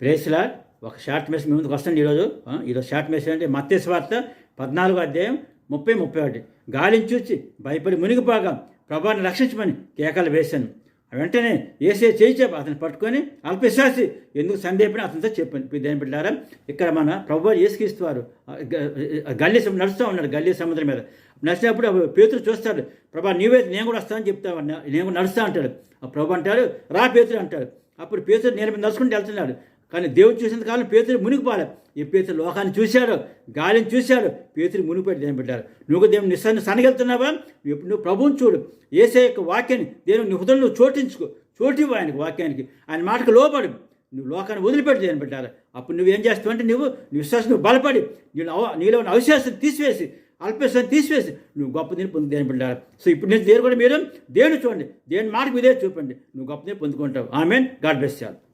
ప్రేస్లా ఒక short message మీ ముందుకు వస్తుంది ఈరోజు. ఈరోజు షార్ట్ మెసేజ్ అంటే మత్స్య వార్త పద్నాలుగో అధ్యాయం ముప్పై ముప్పై ఒకటి. గాలిని చూచి భయపడి మునిగిపోగా ప్రభాని రక్షించమని కేకలు వేశాను. వెంటనే ఏసే చేయి చెప్ప అతను పట్టుకొని అల్పశ్వాసి ఎందుకు సందేహపడి అతనితో చెప్పాను. దేని బిడ్డారా ఇక్కడ మన ప్రభు ఏసుక్రీస్తు గల్లీ సముద్రం నడుస్తూ ఉన్నాడు గల్లీ సముద్రం మీద. నడిచినప్పుడు ఆ పేతురు చూస్తాడు ప్రభా నీవే నేను కూడా వస్తానని చెప్తావు? నేను కూడా నడుస్తా అంటాడు. ఆ ప్రభు అంటాడు రా పేతురు అంటాడు. అప్పుడు పేతురు నేను మీద నడుచుకుంటూ వెళ్తున్నాడు. కానీ దేవుడు చూసిన కాలం పేతురు మునిగిపోలే ఈ పేతురు లోకాన్ని చూశాడు గాలిని చూశాడు పేతురు మునిగిపోయి దేని పెట్టారు నువ్వు దేవుని నిస్సాన్ని సనగెళ్తున్నావా నువ్వు ఎప్పుడు నువ్వు ప్రభువుని చూడు. ఏసే యొక్క వాక్యాన్ని దేవుని నీ హృదయంలో నువ్వు చోటించుకో. చోటివ్వు ఆయనకి వాక్యానికి. ఆయన మాటకు లోపడు నువ్వు లోకాన్ని వదిలిపెట్టి దేని పెట్టారు అప్పుడు ఏం చేస్తావు అంటే నువ్వు నీ విశ్వాసం నువ్వు బలపడి నీళ్ళు అవ- నీలో ఉన్న అవిశ్వాసం తీసివేసి అల్పేశ్వరం తీసివేసి నువ్వు గొప్ప దీన్ని పొంది దేని పెట్టారు సో ఇప్పుడు నేను దేని కూడా మీరు దేవుని చూడండి. దేని మాటకు ఇదే చూపండి. నువ్వు గొప్ప దీన్ని పొందుకుంటావు. ఆమెన్. గాడ్ బ్లెస్ చాలు